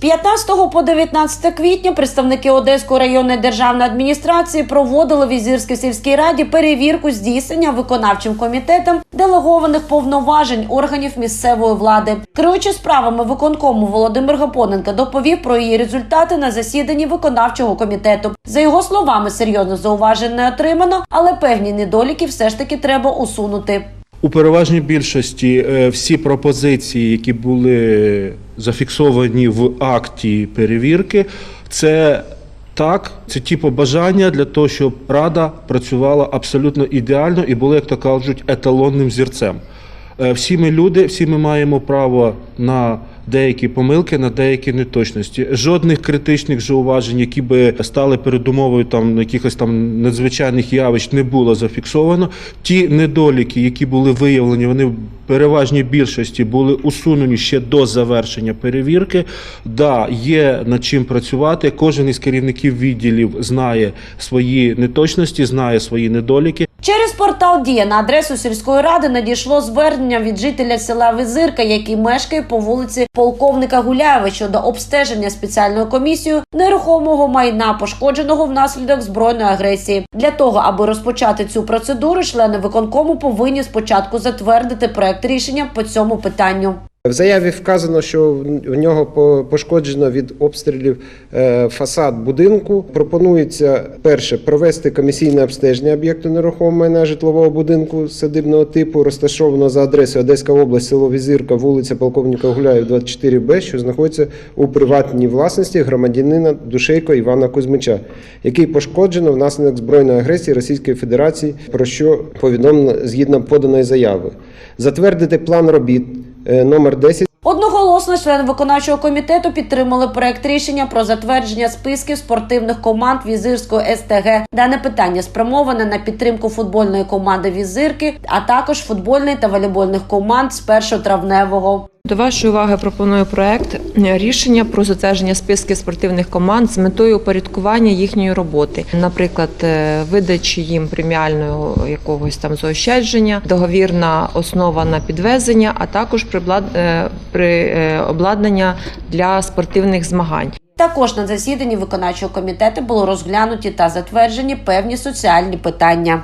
15 по 19 квітня представники Одеської районної державної адміністрації проводили в Візирській сільській раді перевірку здійснення виконавчим комітетом делегованих повноважень органів місцевої влади. Керуючи справами виконкому Володимир Гапоненко доповів про її результати на засіданні виконавчого комітету. За його словами, серйозно зауважень не отримано, але певні недоліки все ж таки треба усунути. У переважній більшості е, всі пропозиції, які були зафіксовані в акті перевірки, це так, це ті побажання для того, щоб рада працювала абсолютно ідеально і була, як то кажуть, еталонним зірцем. Е, Всі ми люди, всі ми маємо право на деякі помилки, на деякі неточності. Жодних критичних зауважень, які би стали передумовою там якихось там надзвичайних явищ, не було зафіксовано. Ті недоліки, які були виявлені, вони в переважній більшості були усунені ще до завершення перевірки. Да, є над чим працювати. Кожен із керівників відділів знає свої неточності, знає свої недоліки. Через портал Дія на адресу сільської ради надійшло звернення від жителя села Визирка, який мешкає по вулиці полковника Гуляєва щодо обстеження спеціальною комісією нерухомого майна, пошкодженого внаслідок збройної агресії. Для того аби розпочати цю процедуру, члени виконкому повинні спочатку затвердити проект рішення по цьому питанню. В заяві вказано, що в нього пошкоджено від обстрілів е, фасад будинку. Пропонується перше провести комісійне обстеження об'єкту нерухомого майна житлового будинку садибного типу, розташованого за адресою Одеська область, село Візирка, вулиця Полковника Гуляєв, 24Б, що знаходиться у приватній власності громадянина Душейко Івана Кузьмича, який пошкоджено внаслідок збройної агресії Російської Федерації, про що повідомлено згідно поданої заяви. Затвердити план робіт номер 10 Одноголосно члени виконавчого комітету підтримали проект рішення про затвердження списків спортивних команд Візирської СТГ. Дане питання спрямоване на підтримку футбольної команди Візирки, а також футбольної та волейбольних команд з 1 травневого. До вашої уваги пропоную проект рішення про затвердження списків спортивних команд з метою упорядкування їхньої роботи, наприклад, е, видачі їм преміального якогось там заощадження, договірна основа на підвезення, а також е, при е, обладнання для спортивних змагань. Також на засіданні виконавчого комітету було розглянуті та затверджені певні соціальні питання.